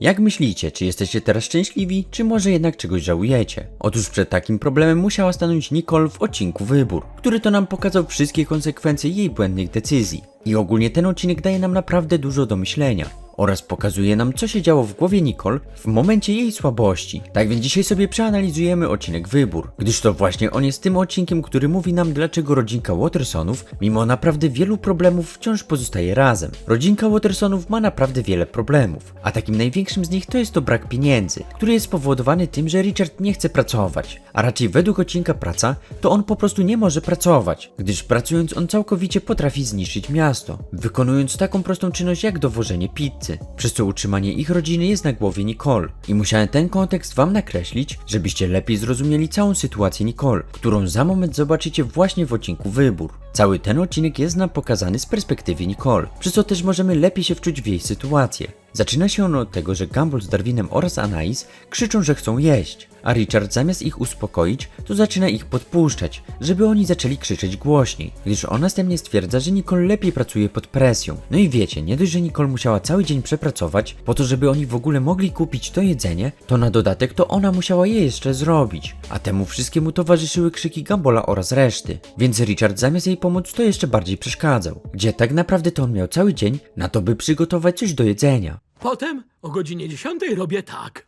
Jak myślicie, czy jesteście teraz szczęśliwi, czy może jednak czegoś żałujecie? Otóż przed takim problemem musiała stanąć Nicole w odcinku Wybór, który to nam pokazał wszystkie konsekwencje jej błędnych decyzji. I ogólnie ten odcinek daje nam naprawdę dużo do myślenia oraz pokazuje nam, co się działo w głowie Nicole w momencie jej słabości. Tak więc dzisiaj sobie przeanalizujemy odcinek Wybór, gdyż to właśnie on jest tym odcinkiem, który mówi nam, dlaczego rodzinka Watersonów, mimo naprawdę wielu problemów, wciąż pozostaje razem. Rodzinka Watersonów ma naprawdę wiele problemów, a takim największym z nich to jest to brak pieniędzy, który jest spowodowany tym, że Richard nie chce pracować, a raczej według odcinka praca, to on po prostu nie może pracować, gdyż pracując on całkowicie potrafi zniszczyć miasto, wykonując taką prostą czynność jak dowożenie pizzy, przez co utrzymanie ich rodziny jest na głowie Nicole. I musiałem ten kontekst wam nakreślić, żebyście lepiej zrozumieli całą sytuację Nicole, którą za moment zobaczycie właśnie w odcinku Wybór. Cały ten odcinek jest nam pokazany z perspektywy Nicole, przez co też możemy lepiej się wczuć w jej sytuację. Zaczyna się ono od tego, że Gumball z Darwinem oraz Anais krzyczą, że chcą jeść, a Richard zamiast ich uspokoić, to zaczyna ich podpuszczać, żeby oni zaczęli krzyczeć głośniej, gdyż on następnie stwierdza, że Nicole lepiej pracuje pod presją. No i wiecie, nie dość, że Nicole musiała cały dzień przepracować, po to, żeby oni w ogóle mogli kupić to jedzenie, to na dodatek to ona musiała je jeszcze zrobić, a temu wszystkiemu towarzyszyły krzyki Gumballa oraz reszty, więc Richard zamiast jej pomóc, to jeszcze bardziej przeszkadzał, gdzie tak naprawdę to on miał cały dzień na to, by przygotować coś do jedzenia. Potem o godzinie 10 robię tak.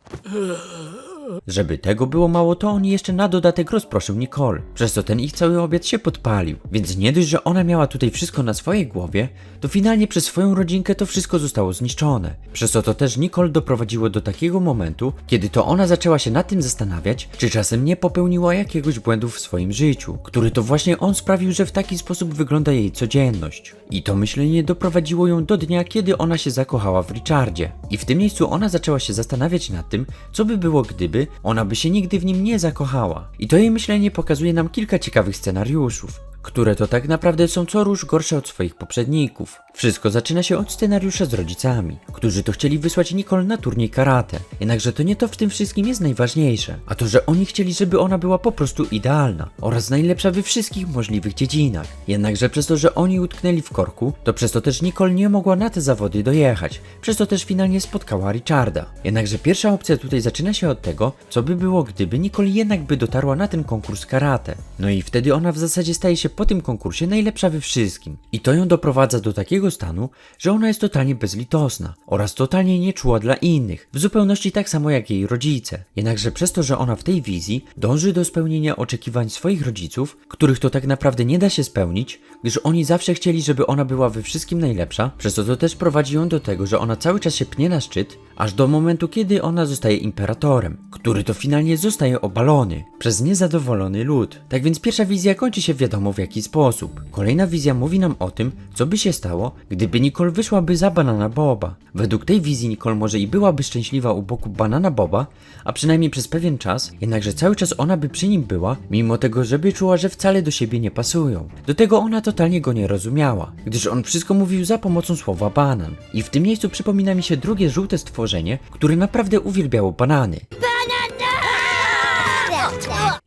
Żeby tego było mało, to on jeszcze na dodatek rozproszył Nicole, przez co ten ich cały obiad się podpalił. Więc nie dość, że ona miała tutaj wszystko na swojej głowie, to finalnie przez swoją rodzinkę to wszystko zostało zniszczone. Przez co to też Nicole doprowadziło do takiego momentu, kiedy to ona zaczęła się nad tym zastanawiać, czy czasem nie popełniła jakiegoś błędu w swoim życiu, który to właśnie on sprawił, że w taki sposób wygląda jej codzienność. I to myślenie doprowadziło ją do dnia, kiedy ona się zakochała w Richardzie. I w tym miejscu ona zaczęła się zastanawiać nad tym, co by było gdyby ona by się nigdy w nim nie zakochała. I to jej myślenie pokazuje nam kilka ciekawych scenariuszów które to tak naprawdę są co róż gorsze od swoich poprzedników. Wszystko zaczyna się od scenariusza z rodzicami, którzy to chcieli wysłać Nicole na turniej karate. Jednakże to nie to w tym wszystkim jest najważniejsze, a to, że oni chcieli, żeby ona była po prostu idealna oraz najlepsza we wszystkich możliwych dziedzinach. Jednakże przez to, że oni utknęli w korku, to przez to też Nicole nie mogła na te zawody dojechać, przez to też finalnie spotkała Richarda. Jednakże pierwsza opcja tutaj zaczyna się od tego, co by było, gdyby Nicole jednak by dotarła na ten konkurs karate. No i wtedy ona w zasadzie staje się po tym konkursie najlepsza we wszystkim. I to ją doprowadza do takiego stanu, że ona jest totalnie bezlitosna oraz totalnie nieczuła dla innych, w zupełności tak samo jak jej rodzice. Jednakże przez to, że ona w tej wizji dąży do spełnienia oczekiwań swoich rodziców, których to tak naprawdę nie da się spełnić, gdyż oni zawsze chcieli, żeby ona była we wszystkim najlepsza, przez to to też prowadzi ją do tego, że ona cały czas się pnie na szczyt, aż do momentu, kiedy ona zostaje imperatorem, który to finalnie zostaje obalony przez niezadowolony lud. Tak więc pierwsza wizja kończy się wiadomo w jaki sposób. Kolejna wizja mówi nam o tym, co by się stało, gdyby Nicole wyszłaby za Banana Boba. Według tej wizji Nicole może i byłaby szczęśliwa u boku Banana Boba, a przynajmniej przez pewien czas, jednakże cały czas ona by przy nim była, mimo tego, żeby czuła, że wcale do siebie nie pasują. Do tego ona totalnie go nie rozumiała, gdyż on wszystko mówił za pomocą słowa banan. I w tym miejscu przypomina mi się drugie żółte stworzenie, które naprawdę uwielbiało banany.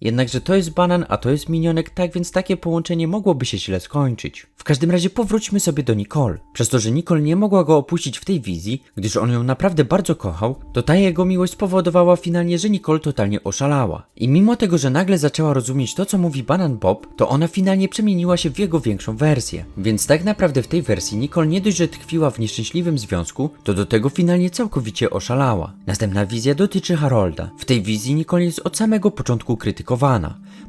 Jednakże to jest banan, a to jest minionek, tak więc takie połączenie mogłoby się źle skończyć. W każdym razie powróćmy sobie do Nicole. Przez to, że Nicole nie mogła go opuścić w tej wizji, gdyż on ją naprawdę bardzo kochał, to ta jego miłość spowodowała finalnie, że Nicole totalnie oszalała. I mimo tego, że nagle zaczęła rozumieć to, co mówi Banan Bob, to ona finalnie przemieniła się w jego większą wersję. Więc tak naprawdę w tej wersji Nicole nie dość, że tkwiła w nieszczęśliwym związku, to do tego finalnie całkowicie oszalała. Następna wizja dotyczy Harolda. W tej wizji Nicole jest od samego początku krytykowana,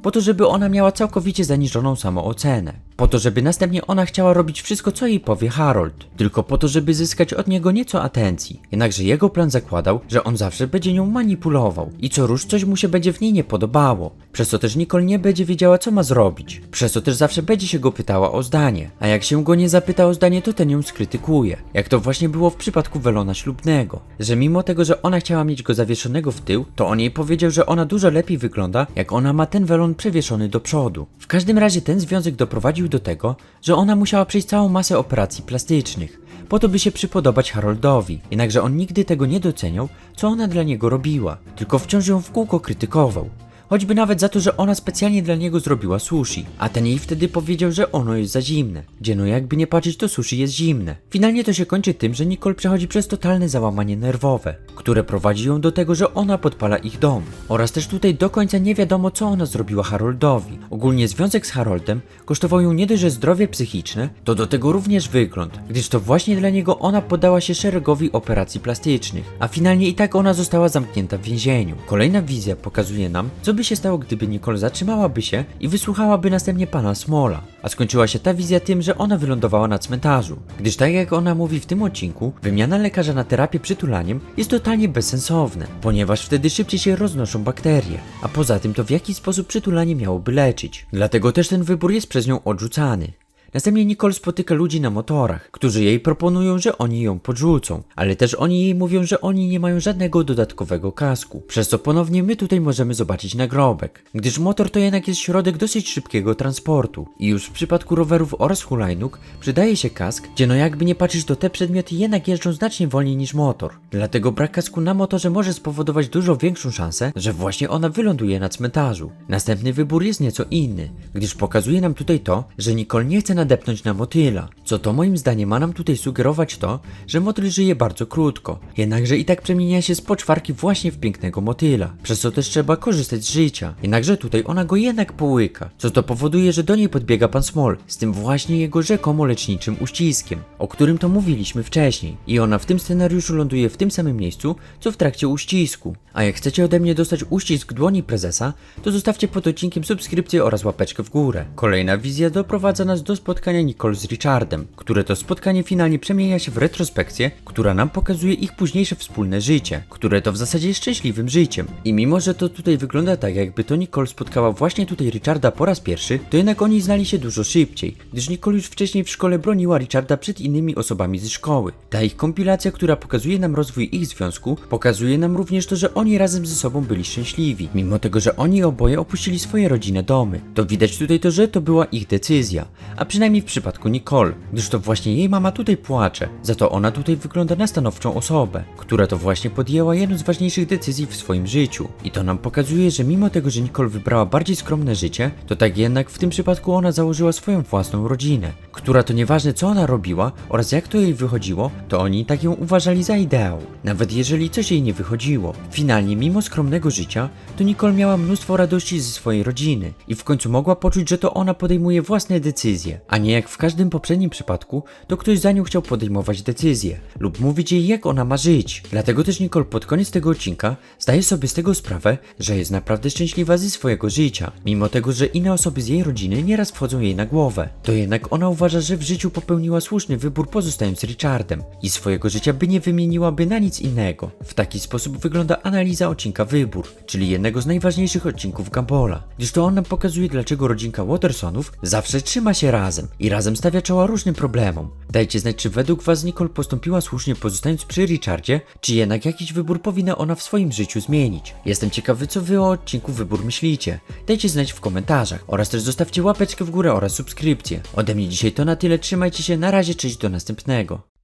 po to, żeby ona miała całkowicie zaniżoną samoocenę. Po to, żeby następnie ona chciała robić wszystko, co jej powie Harold, tylko po to, żeby zyskać od niego nieco atencji. Jednakże jego plan zakładał, że on zawsze będzie nią manipulował i co rusz coś mu się będzie w niej nie podobało. Przez to też Nicole nie będzie wiedziała, co ma zrobić. Przez to też zawsze będzie się go pytała o zdanie. A jak się go nie zapyta o zdanie, to ten ją skrytykuje. Jak to właśnie było w przypadku welona ślubnego. Że mimo tego, że ona chciała mieć go zawieszonego w tył, to on jej powiedział, że ona dużo lepiej wygląda, jak ona ma ten welon przewieszony do przodu. W każdym razie ten związek doprowadził do tego, że ona musiała przejść całą masę operacji plastycznych, po to by się przypodobać Haroldowi. Jednakże on nigdy tego nie doceniał, co ona dla niego robiła, tylko wciąż ją w kółko krytykował. Choćby nawet za to, że ona specjalnie dla niego zrobiła sushi, a ten jej wtedy powiedział, że ono jest za zimne, gdzie no jakby nie patrzeć to sushi jest zimne. Finalnie to się kończy tym, że Nicole przechodzi przez totalne załamanie nerwowe, które prowadzi ją do tego, że ona podpala ich dom. Oraz też tutaj do końca nie wiadomo co ona zrobiła Haroldowi. Ogólnie związek z Haroldem kosztował ją nie dość, że zdrowie psychiczne, to do tego również wygląd, gdyż to właśnie dla niego ona poddała się szeregowi operacji plastycznych, a finalnie i tak ona została zamknięta w więzieniu. Kolejna wizja pokazuje nam, co by się stało, gdyby Nicole zatrzymałaby się i wysłuchałaby następnie pana Smola. A skończyła się ta wizja tym, że ona wylądowała na cmentarzu, gdyż tak jak ona mówi w tym odcinku, wymiana lekarza na terapię przytulaniem jest totalnie bezsensowne, ponieważ wtedy szybciej się roznoszą bakterie, a poza tym to w jaki sposób przytulanie miałoby leczyć. Dlatego też ten wybór jest przez nią odrzucany. Następnie Nicole spotyka ludzi na motorach, którzy jej proponują, że oni ją podrzucą, ale też oni jej mówią, że oni nie mają żadnego dodatkowego kasku, przez co ponownie my tutaj możemy zobaczyć nagrobek, gdyż motor to jednak jest środek dosyć szybkiego transportu i już w przypadku rowerów oraz hulajnóg przydaje się kask, gdzie no jakby nie patrzeć to te przedmioty jednak jeżdżą znacznie wolniej niż motor. Dlatego brak kasku na motorze może spowodować dużo większą szansę, że właśnie ona wyląduje na cmentarzu. Następny wybór jest nieco inny, gdyż pokazuje nam tutaj to, że Nicole nie chce nadepnąć na motyla, co to moim zdaniem ma nam tutaj sugerować to, że motyl żyje bardzo krótko, jednakże i tak przemienia się z poczwarki właśnie w pięknego motyla, przez co też trzeba korzystać z życia. Jednakże tutaj ona go jednak połyka, co to powoduje, że do niej podbiega pan Small z tym właśnie jego rzekomo leczniczym uściskiem, o którym to mówiliśmy wcześniej. I ona w tym scenariuszu ląduje w tym samym miejscu, co w trakcie uścisku. A jak chcecie ode mnie dostać uścisk dłoni prezesa, to zostawcie pod odcinkiem subskrypcję oraz łapeczkę w górę. Kolejna wizja doprowadza nas do spotkania Nicole z Richardem, które to spotkanie finalnie przemienia się w retrospekcję, która nam pokazuje ich późniejsze wspólne życie, które to w zasadzie jest szczęśliwym życiem. I mimo, że to tutaj wygląda tak, jakby to Nicole spotkała właśnie tutaj Richarda po raz pierwszy, to jednak oni znali się dużo szybciej, gdyż Nicole już wcześniej w szkole broniła Richarda przed innymi osobami ze szkoły. Ta ich kompilacja, która pokazuje nam rozwój ich związku, pokazuje nam również to, że oni razem ze sobą byli szczęśliwi, mimo tego, że oni oboje opuścili swoje rodzinne domy. To widać tutaj to, że to była ich decyzja, a przynajmniej w przypadku Nicole, gdyż to właśnie jej mama tutaj płacze, za to ona tutaj wygląda na stanowczą osobę, która to właśnie podjęła jedną z ważniejszych decyzji w swoim życiu. I to nam pokazuje, że mimo tego, że Nicole wybrała bardziej skromne życie, to tak jednak w tym przypadku ona założyła swoją własną rodzinę, która to nieważne co ona robiła oraz jak to jej wychodziło, to oni tak ją uważali za ideał, nawet jeżeli coś jej nie wychodziło. Finalnie, mimo skromnego życia, to Nicole miała mnóstwo radości ze swojej rodziny i w końcu mogła poczuć, że to ona podejmuje własne decyzje, a nie jak w każdym poprzednim przypadku, to ktoś za nią chciał podejmować decyzje lub mówić jej jak ona ma żyć. Dlatego też Nicole pod koniec tego odcinka zdaje sobie z tego sprawę, że jest naprawdę szczęśliwa ze swojego życia, mimo tego, że inne osoby z jej rodziny nieraz wchodzą jej na głowę. To jednak ona uważa, że w życiu popełniła słuszny wybór pozostając z Richardem i swojego życia by nie wymieniłaby na nic innego. W taki sposób wygląda analiza odcinka Wybór, czyli jednego z najważniejszych odcinków Gambola, gdyż to on nam pokazuje dlaczego rodzinka Watersonów zawsze trzyma się razem i razem stawia czoła różnym problemom. Dajcie znać, czy według was Nicole postąpiła słusznie pozostając przy Richardzie, czy jednak jakiś wybór powinna ona w swoim życiu zmienić. Jestem ciekawy, co wy o odcinku Wybór myślicie. Dajcie znać w komentarzach oraz też zostawcie łapeczkę w górę oraz subskrypcję. Ode mnie dzisiaj to na tyle, trzymajcie się, na razie, cześć, do następnego.